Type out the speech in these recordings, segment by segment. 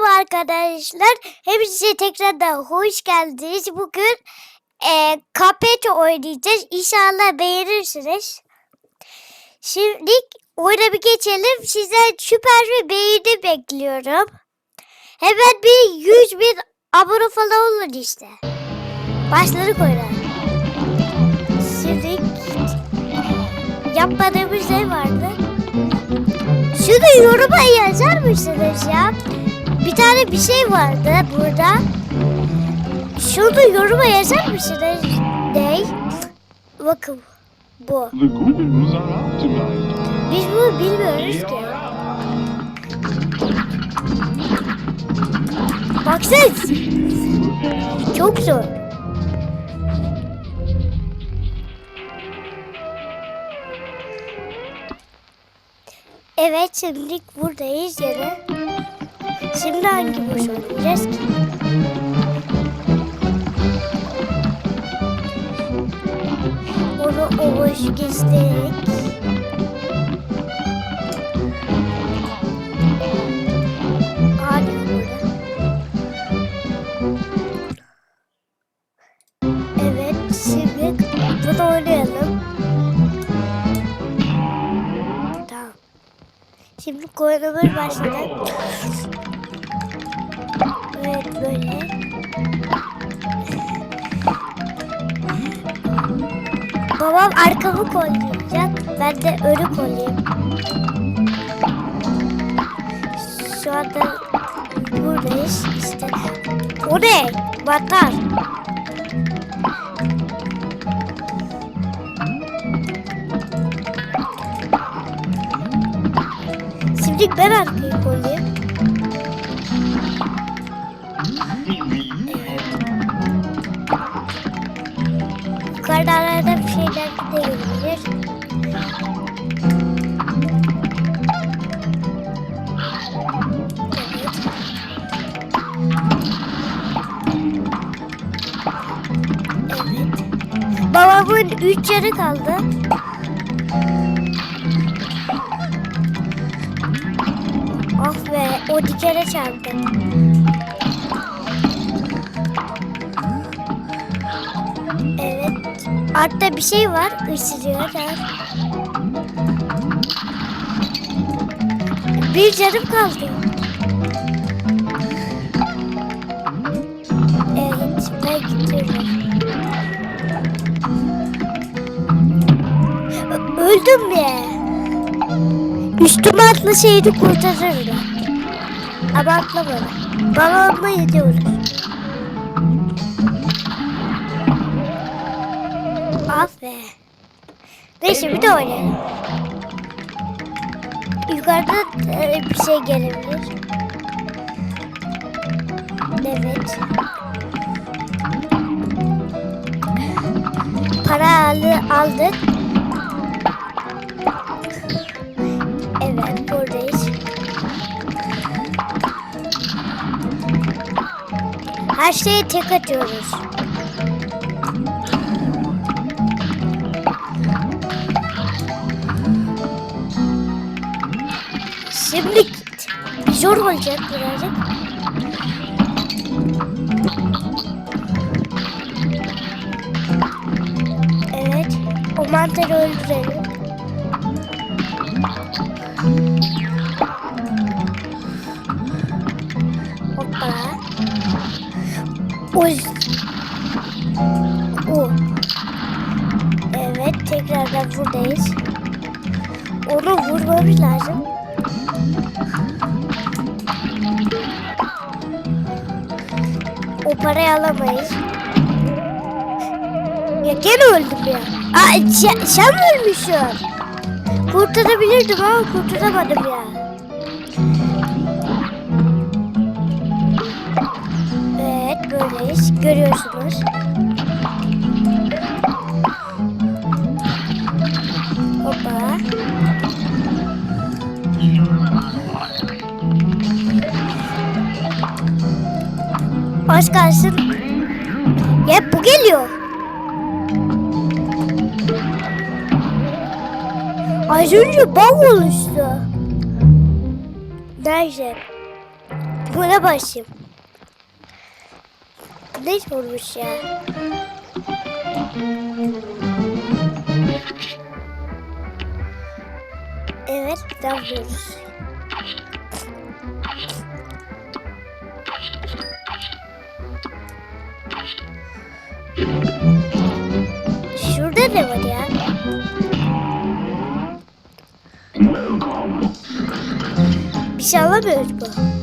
Merhaba arkadaşlar. Hepinize tekrardan hoş geldiniz. Bugün e, Cuphead oynayacağız. İnşallah beğenirsiniz. Şimdi oyuna bir geçelim. Sizden süper bir beğeni bekliyorum. Hemen bir 100 bin abone falan olun işte. Başladık oyuna. Şimdi yapmadığımız ne vardı? Şunu yoruma yazar mısınız ya? Bir tane bir şey vardı burada. Şunu yoruma yazar mısınız? Ne? Bakın bu. Biz bunu bilmiyoruz ki. Baksana. Çok zor. Evet şimdi buradayız yine. Şimdi hangi boş oynayacağız ki? Onu o boş geçtik. Şimdi koyunumuz başladı. Evet böyle. Babam arkamı kollayacak. Ben de önü kollayayım. Şu anda buradayız işte. O ne? Batar. Şimdi ben arkayı kollayayım. Yukarıda bir şeyler de gelebilir. Evet. Evet. Babamın üç yarı kaldı. O dikene çarptı. Evet. Altta bir şey var. Isırıyor. Bir canım kaldı. Evet. Ben gidiyorum. Öldüm ya. Üstüme atlasaydı kurtarırdı. Ama atlamadı. Babamla gidiyoruz. Ah be. Neyse bir de oynayalım. Yukarıda e, bir şey gelebilir. Evet. Para aldı, aldık. Her şeye tek atıyoruz. Şimdi. Zor olacak birazcık. Evet. O mantarı öldürelim. Oy. O. Evet tekrardan buradayız. Onu vurmamız lazım. O parayı alamayız. Ya gene öldüm ya. Aa, sen, sen mi ölmüşsün? Kurtarabilirdim ama kurtaramadım ya. Görüyorsunuz. Hoppa. Az kalsın. Ya bu geliyor. Az önce bal oluştu. Neyse. buna başlayayım. Ne sormuş ya? Evet, yapıyoruz. Şurada ne var ya? Bir şey alamıyoruz bu.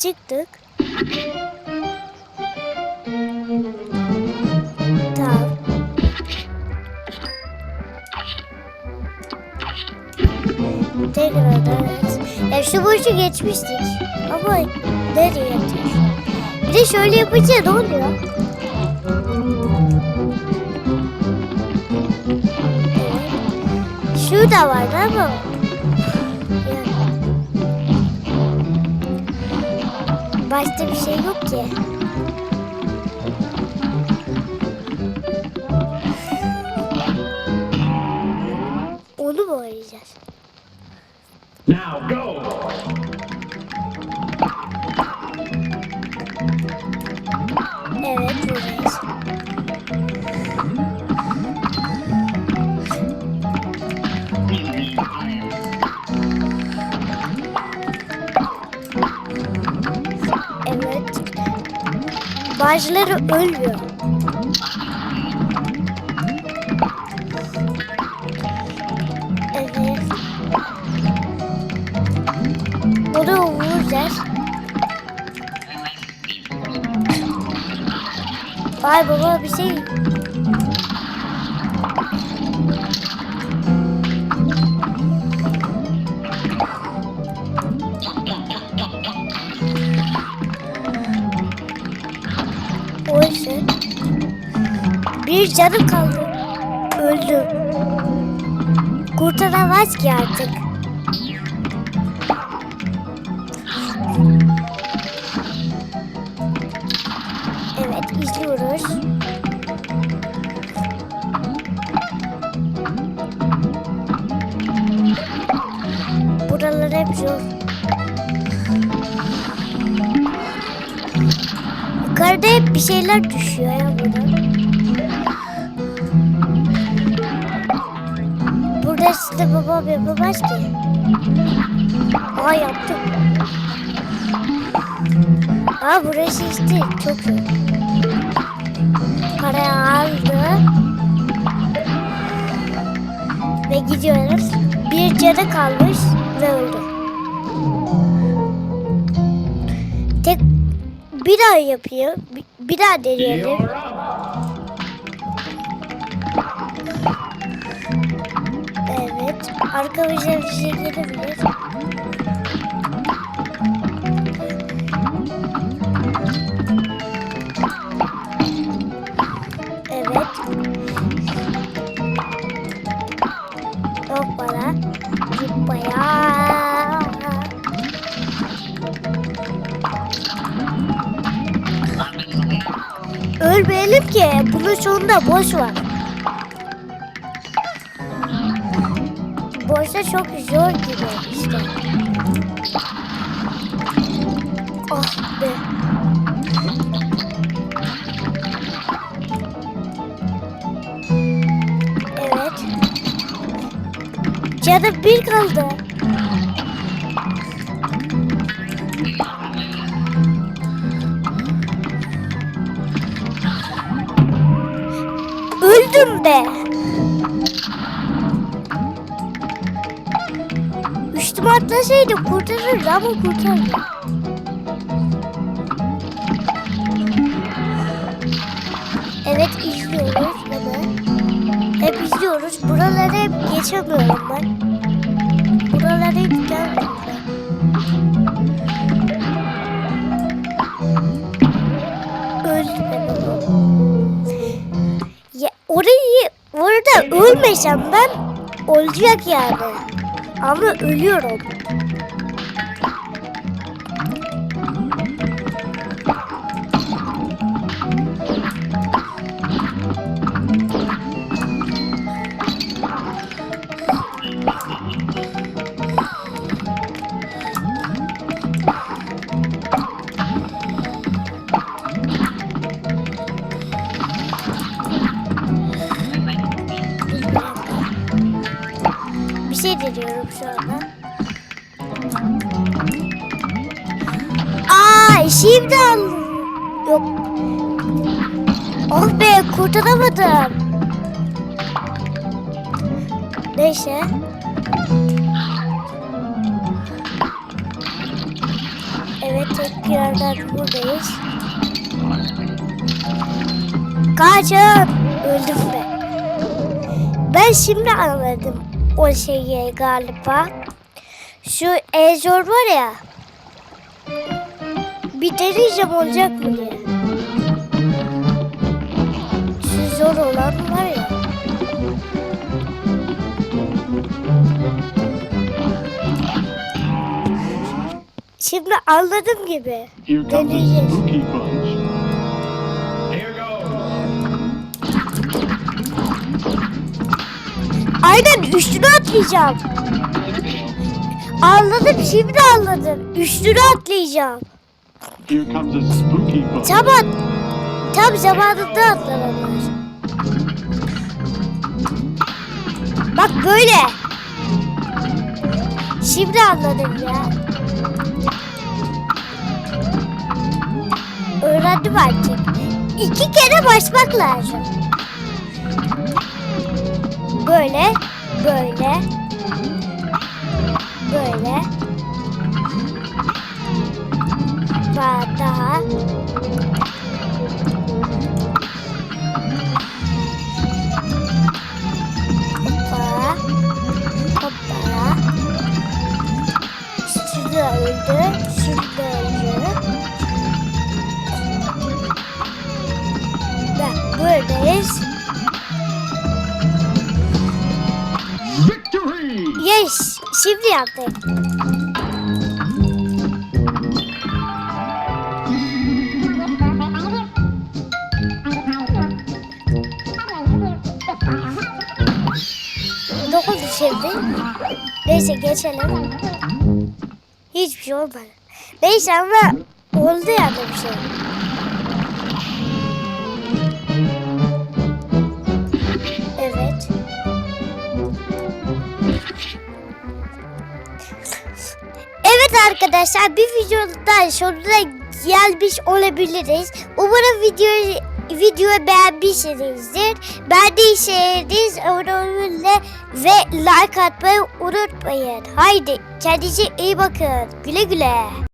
Çıktık. Tamam. Tekrar evet. Ya şu boşu geçmiştik. Ama nereye yatıyor? Bir de şöyle yapınca ne oluyor? Şu da vardı ama. Başta bir şey yok ki. Onu mu oynayacağız? Now go! Bazıları ölmüyor. Evet. Onu vuracağız. Ay baba bir şey. Bir canım kaldı. Öldü. Kurtaramaz ki artık. Evet izliyoruz. Buralar hep zor. Yukarıda hep bir şeyler düşüyor ya buradan. Burada size babam yapamaz ki. Aa yaptım. Aa burası işte çok zor. Parayı aldı. Ve gidiyoruz. Bir canı kalmış ve öldü. Tek bir daha yapıyor. Bir, bir daha deneyelim. Evet. Arkamıza bir şey gelebilir. Evet. Hoppala. Zıppaya. Ölmeyelim ki. Bunun sonunda boş var. Boşta çok zor gibi işte. Ah be. Evet. Canım bir kaldı. Öldüm be. Atlasaydı kurtarırdı ama kurtardı. Evet izliyoruz hemen. Hep izliyoruz. Buraları hep geçemiyorum ben. Buralara hep gelmiyorum. Ya orayı orada ölmesem ben olacak yani. Ama ölüyorum. Deniyorum şu anda. Aa şimdi anladım. Yok. Oh be kurtaramadım. Neyse. Evet tekrardan buradayız. Kaçın. Öldüm be. Ben şimdi anladım o şeyi galiba. Şu Ezor var ya. Bir deneyeceğim olacak mı diye. Şu zor olan var ya. Şimdi anladım gibi. Deneyeceğiz. Aynen üstüne atlayacağım. Anladım şimdi anladım. Üstüne atlayacağım. Tamam. Tam zamanında atlamam lazım. Bak böyle. Şimdi anladım ya. Öğrendim artık. İki kere basmak lazım. Böyle, böyle, böyle. Daha. Yaptık. Oldu şimdi? Neyse geçelim. Hiçbir şey olmadı. Neyse ama oldu yani bir şey. Arkadaşlar bir videoda sonuna gelmiş olabiliriz. Umarım videoyu videoyu beğenmişsinizdir. Beğendiyseniz abone olun ve like atmayı unutmayın. Haydi kendinize iyi bakın. Güle güle.